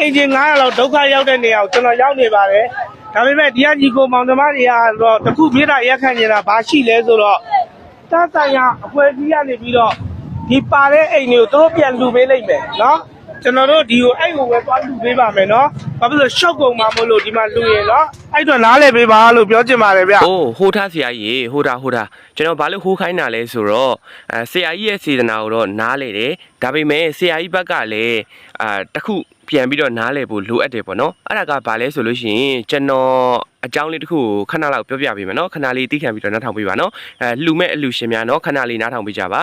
အင်ဂျင်900လောက်ဒုက္ခရောက်တဲ့နေရာကိုကျွန်တော်ရောက်နေပါတယ်ဒါပေမဲ့ဒီကညီကိုမောင်သမားတွေကတော့တခုမြေတားရက်ခံနေတာဘာရှိလဲဆိုတော့တတ်ဆိုင်ရာအဖွဲ့အစည်းကနေပြီးတော့ဒီပါတဲ့အိမ်တွေကိုသူတို့ပြန်လူပေးလိုက်မယ်နော်ကျွန်တော်တို့ဒီကိုအဲ့ကိုပဲသွားလူပေးပါမယ်နော်ဘာဖြစ်လို့ရှော့ကုန်မှာမလို့ဒီမှာလူရင်နော်အဲ့တော့နားလည်ပေးပါလို့ပြောချင်ပါတယ်ဗျအိုးဟိုးထားဆရာကြီးဟိုးထားဟိုးထားကျွန်တော်ဘာလို့ဟိုးခိုင်းတာလဲဆိုတော့အဲဆရာကြီးရဲ့စေတနာကိုတော့နားလေတယ်ဒါပေမဲ့ဆရာကြီးဘက်ကလည်းအာတစ်ခု ပြန်ပြီးတော့နားလေဖို့လိုအပ်တယ်ပေါ့နော်အဲ့ဒါကဘာလဲဆိုလို့ရှိရင်ကျွန်တော်အကြောင်းလေးတစ်ခုကိုခဏလောက်ပြောပြပေးမယ်နော်ခဏလေးသိခံပြီးတော့နားထောင်ပေးပါနော်အဲလှူမဲ့အလှူရှင်များနော်ခဏလေးနားထောင်ပေးကြပါ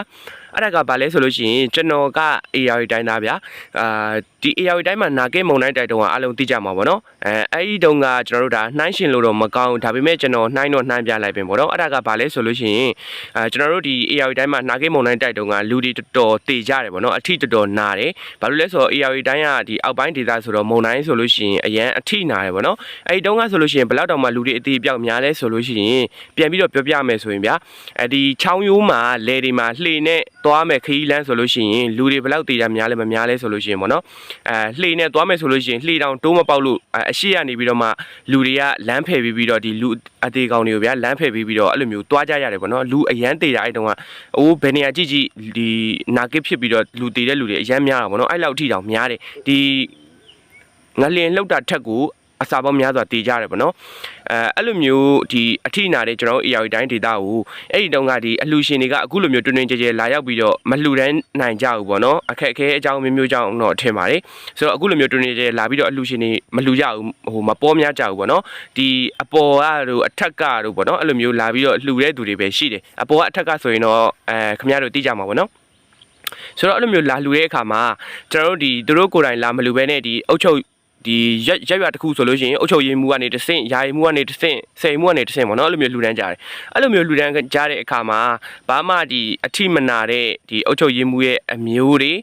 အဲ့ဒါကဘာလဲဆိုလို့ရှိရင်ကျွန်တော်က AR တိုင်းသားဗျာအာဒီ AR တိုင်းမှာနာကဲမုံတိုင်းတိုက်တုံးကအလုံးသိကြမှာပေါ့နော်အဲအဲ့ဒီတုန်းကကျွန်တော်တို့ဒါနှိုင်းရှင်လို့တော့မကောင်းဒါပေမဲ့ကျွန်တော်နှိုင်းတော့နှိုင်းပြလိုက်ပင်ပေါ့နော်အဲ့ဒါကဘာလဲဆိုလို့ရှိရင်အဲကျွန်တော်တို့ဒီ AR တိုင်းမှာနာကဲမုံတိုင်းတိုက်တုံးကလူတွေတော်တော်တေကြတယ်ပေါ့နော်အထီတော်တော်နာတယ်ဘာလို့လဲဆိုတော့ AR တိုင်းကဒီအောက်ပိုင်းဒေသဆိုတော့မုံတိုင်းဆိုလို့ရှိရင်အရန်အထီနာတယ်ပေါ့နော်အဲ့ဒီတုန်းကဆိုလို့ရှိရင်ဘယ်လောက်တောင်မှလူတွေအသေးပြောက်များလဲဆိုလို့ရှိရင်ပြန်ပြီးတော့ပြောပြမယ်ဆိုရင်ဗျာအဲဒီချောင်းရိုးမှာလေတွေမှာလှေနဲ့သွားမယ်ခရီးလမ်းဆိုလို့ရှိရင်လူတွေဘယ်လောက်တေတာများလဲမများလဲဆိုလို့ရှိရင်ပေါ့နော်အဲလှေနဲ့သွားမယ်ဆိုလို့ရှိရင်လှေတောင်တိုးမပေါက်လို့အဲအရှိရနေပြီးတော့မှလူတွေကလမ်းဖယ်ပြီးပြီးတော့ဒီလူအသေးကောင်တွေကိုဗျာလမ်းဖယ်ပြီးပြီးတော့အဲ့လိုမျိုးသွားကြရတယ်ပေါ့နော်လူအရန်တေတာအဲ့တုန်းကအိုးဘယ်နေရာကြည့်ကြည့်ဒီနာကစ်ဖြစ်ပြီးတော့လူတေတဲ့လူတွေအရန်များတာပေါ့နော်အဲ့လောက်ထိတောင်များတယ်ဒီငလျင်လှုပ်တာထက်ကို အစာပေါင်းများစွာတည်ကြတယ်ပေါ့နော်အဲအဲ့လိုမျိုးဒီအထိနာတဲ့ကျွန်တော်တို့ AR တိုင်းဒေတာကိုအဲ့ဒီတုန်းကဒီအလှူရှင်တွေကအခုလိုမျိုးတွင်တွင်ကြဲကြဲလာရောက်ပြီးတော့မလှူဒန်းနိုင်ကြဘူးပေါ့နော်အခက်အခဲအကြောင်းမျိုးမျိုးကြောင့်တော့ထင်ပါတယ်ဆိုတော့အခုလိုမျိုးတွင်တွင်ကြဲကြဲလာပြီးတော့အလှူရှင်တွေမလှူကြဘူးဟိုမပေါ်များကြဘူးပေါ့နော်ဒီအပေါ်ကတို့အထက်ကတို့ပေါ့နော်အဲ့လိုမျိုးလာပြီးတော့လှူတဲ့သူတွေပဲရှိတယ်အပေါ်ကအထက်ကဆိုရင်တော့အဲခင်ဗျားတို့သိကြမှာပေါ့နော်ဆိုတော့အဲ့လိုမျိုးလာလှူတဲ့အခါမှာကျွန်တော်တို့ဒီသူတို့ကိုယ်တိုင်လာမလှူဘဲနဲ့ဒီအုတ်ချုပ် ဒီရက်ရက်ရွာတစ်ခုဆိုလို့ရှိရင်အုတ်ချုပ်ရင်းမှုကနေတစ်ဆင့်ယာယီမှုကနေတစ်ဆင့်စိန်မှုကနေတစ်ဆင့်ပေါ့နော်အဲ့လိုမျိုးလှူဒန်းကြတယ်အဲ့လိုမျိုးလှူဒန်းကြတဲ့အခါမှာဘာမှဒီအထိမနာတဲ့ဒီအုတ်ချုပ်ရင်းမှုရဲ့အမျိုးတွေ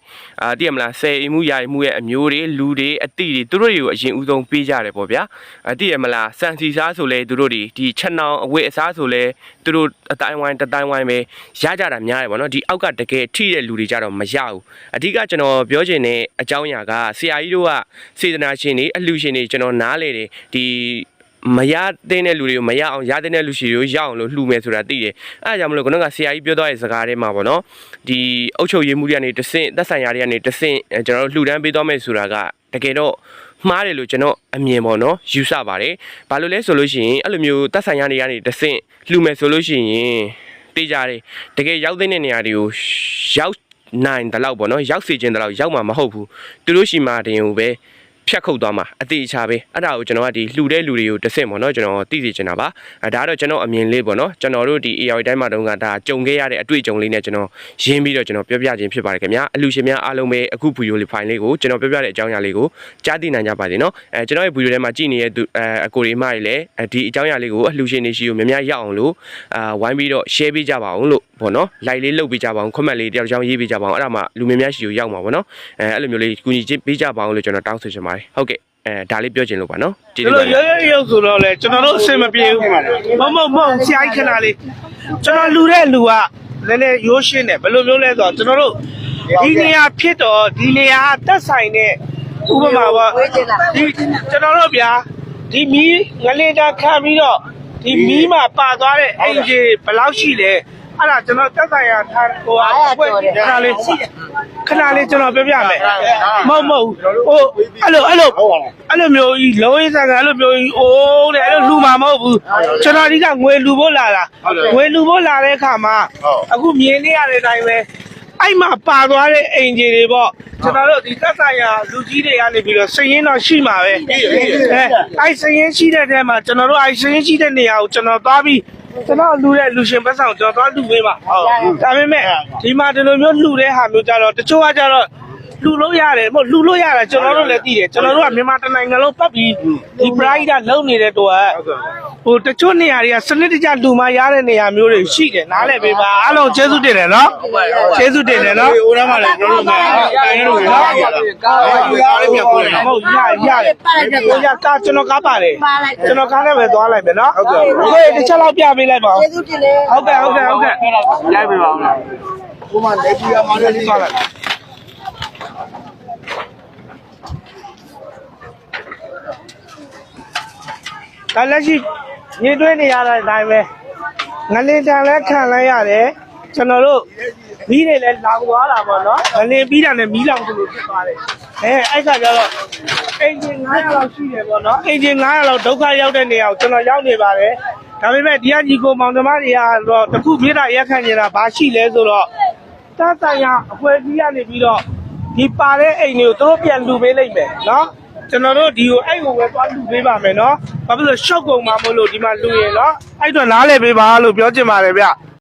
အာသိရမလားစိန်မှုယာယီမှုရဲ့အမျိုးတွေလူတွေအတိတွေသူတို့တွေကိုအရင်ဦးဆုံးပေးကြတယ်ပေါ့ဗျာအသိရမလားစံစီစားဆိုလဲသူတို့တွေဒီချက်နောင်အဝတ်အစားဆိုလဲသူတို့အတိုင်းဝိုင်းတတိုင်းဝိုင်းပဲရကြတာများတယ်ပေါ့နော်ဒီအောက်ကတကယ်ထိတဲ့လူတွေကြတော့မရဘူးအဓိကကျွန်တော်ပြောချင်တဲ့အကြောင်းအရာကဆရာကြီးတို့ကစေတနာရှင်တွေအလှရှင်တွေကျွန်တော်နားလေတယ်ဒီမရတဲ့လူတွေကိုမရအောင်ရတဲ့လူရှိတွေကိုရအောင်လို့လှူမယ်ဆိုတာသိတယ်အဲဒါကြောင့်မလို့ကျွန်တော်ကဆရာကြီးပြောသွားတဲ့စကားထဲမှာပေါ့နော်ဒီအုတ်ချုပ်ရည်မှုတွေကနေတဆင့်သက်ဆိုင်ရာတွေကနေတဆင့်အဲကျွန်တော်တို့လှူဒန်းပေးသွားမယ်ဆိုတာကတကယ်တော့မှားတယ်လို့ကျွန်တော်အမြင်ပေါ့နော်ယူဆပါတယ်။ဘာလို့လဲဆိုလို့ရှိရင်အဲ့လိုမျိုးသက်ဆိုင်ရာတွေကနေတဆင့်လှူမယ်ဆိုလို့ရှိရင်တေးကြတယ်တကယ်ရောက်တဲ့နေရာတွေကိုရောက်နိုင်တယ်လို့ပေါ့နော်ရောက်စီခြင်းတယ်လို့ရောက်မှာမဟုတ်ဘူးသူတို့ရှိမှတင်ကိုပဲ ဖြတ်ခုတ်သွားမှာအတိအချပဲအဲ့ဒါကိုကျွန်တော်ကဒီလှူတဲ့လူတွေကိုတစ်ဆင့်ပေါ့နော်ကျွန်တော်သိသိချင်တာပါအဲဒါကတော့ကျွန်တော်အမြင်လေးပေါ့နော်ကျွန်တော်တို့ဒီ AI တိုင်းမှာတုန်းကဒါကြုံခဲ့ရတဲ့အတွေ့အကြုံလေးနဲ့ကျွန်တော်ရင်းပြီးတော့ကျွန်တော်ပြောပြခြင်းဖြစ်ပါတယ်ခင်ဗျာအလူရှင်များအားလုံးပဲအခုဗီဒီယိုလေးဖိုင်လေးကိုကျွန်တော်ပြောပြတဲ့အကြောင်းအရာလေးကိုကြားသိနိုင်ကြပါစေနော်အဲကျွန်တော်ရဲ့ဗီဒီယိုထဲမှာကြည့်နေတဲ့သူအဲအကိုတွေမတွေလည်းဒီအကြောင်းအရာလေးကိုအလူရှင်တွေရှိကိုများများရအောင်လို့အာဝိုင်းပြီးတော့ share ပေးကြပါအောင်လို့ပေါ့နော် like လေးလုပ်ပေးကြပါအောင် comment လေးတယောက်တစ်ချောင်းရေးပေးကြပါအောင်အဲ့ဒါမှလူများများရှိကိုရောက်မှာပေါ့နော်အဲအဲ့လိုမျိုးလေးကူညီချင်းပေးကြပါအောင်လို့ကျွန်တော်တောင်းဆိုချင်ပါတယ်ဟုတ်ကဲ့အဲဒါလေးပြောချင်လို့ပါနော်ကျေးဒီဇူးပါလိုရရရုပ်ဆိုတော့လေကျွန်တော်တို့အဆင်မပြေဘူးမမမဟုတ်ဆရာကြီးခဏလေးကျွန်တော်လူတဲ့လူကလည်းလည်းရိုးရှင်းတယ်ဘယ်လိုမျိုးလဲဆိုတော့ကျွန်တော်တို့ဒီနေရာဖြစ်တော့ဒီနေရာတက်ဆိုင်တဲ့ဥပမာပေါ့ဒီကျွန်တော်တို့ဗျာဒီမီးငလင်းတာခံပြီးတော့ဒီမီးမှာပါသွားတဲ့အိမ်ကြီးဘယ်လောက်ရှိလဲ အဲ့ဒါကျွန်တော်တက်ဆိုင်ရာထားဟိုအဖွဲ့ခဏလေးခဏလေးကျွန်တော်ပြောပြမယ်မဟုတ်မဟုတ်ဟိုအဲ့လိုအဲ့လိုအဲ့လိုမျိုးကြီးလုံးဝဆန်ကအဲ့လိုမျိုးကြီးအိုးတဲ့အဲ့လိုလူမှာမဟုတ်ဘူးကျွန်တော်ဒီကငွေလူဖို့လာတာငွေလူဖို့လာတဲ့အခါမှာအခုမြင်နေရတဲ့အတိုင်းပဲအဲ့မှာပါသွားတဲ့အိမ်ကြီးတွေပေါ့ကျွန်တော်တို့ဒီသက်ဆိုင်ရာလူကြီးတွေကနေပြီးတော့စည်ရင်းတော့ရှိမှာပဲအဲအဲ့စည်ရင်းရှိတဲ့တဲမှာကျွန်တော်တို့အဲ့စည်ရင်းရှိတဲ့နေရာကိုကျွန်တော်သွားပြီး ကျွန်တော်လူတဲ့လူရှင်ဘက်ဆောင်ကျွန်တော်သွားလူပေးပါဟုတ်ဒါပေမဲ့ဒီမှာဒီလိုမျိုးလူတဲ့ဟာမျိုးကြတော့တချို့ကကြတော့လူလို့ရတယ်မဟုတ်လူလို့ရတယ်ကျွန်တော်တို့လည်းသိတယ်ကျွန်တော်တို့ကမြန်မာတိုင်းနိုင်ငံလုံးပတ်ပြီးဒီ pride ကလုံနေတဲ့တော့ ဟိုတချို့နေရာတွေကစနစ်တကျလူမရတဲ့နေရာမျိုးတွေရှိတယ်နားလည်ပေးပါအားလုံးကျေးဇူးတင်တယ်နော်ကျေးဇူးတင်တယ်နော်ဟိုတန်းမှာလည်းကျွန်တော်တို့ကအရင်လိုရတာကားလေးပြန်ပို့ရအောင်ဟုတ်ရရတယ်ကိုရကားကျွန်တော်ကားပါတယ်ကျွန်တော်ကားနဲ့ပဲသွားလိုက်မယ်နော်ဟုတ်ကဲ့ကိုရတစ်ချက်လောက်ပြပေးလိုက်ပါဦးကျေးဇူးတင်တယ်ဟုတ်ကဲ့ဟုတ်ကဲ့ဟုတ်ကဲ့လိုက်ပေးပါဦးကိုမလက်ကြီးရမာလေးသွားလိုက်ဒါလက်ရှိ မြင်တွေ့နေရတဲ့အတိုင်းပဲငလင်တန်လဲခံလိုက်ရတယ်ကျွန်တော်တို့မီးတွေလည်းလောင်သွားတာပေါ့နော်ငလင်ပြီးတာနဲ့မီးလောင်သလိုဖြစ်သွားတယ်အဲအဲ့ခါကျတော့အင်ဂျင်900လောက်ရှိတယ်ပေါ့နော်အင်ဂျင်900လောက်ဒုက္ခရောက်တဲ့နေရာကိုကျွန်တော်ရောက်နေပါတယ်ဒါပေမဲ့ဒီကညီကိုမောင်နှမတွေကတော့တခုမြေတာရက်ခံနေတာဘာရှိလဲဆိုတော့တတ်ဆိုင်ရာအဖွဲကြီးကနေပြီးတော့ဒီပါတဲ့အိမ်တွေကိုသူတို့ပြန်လူပေးလိုက်မယ်နော် ကျွန်တော်တို့ဒီကိုအဲ့ကိုပဲသွားလူပေးပါမယ်နော်ဘာဖြစ်လို့ရှော့ကုန်မှာမလို့ဒီမှာလူရင်နော်အဲ့တော့နားလေပေးပါလို့ပြောချင်ပါတယ်ဗျ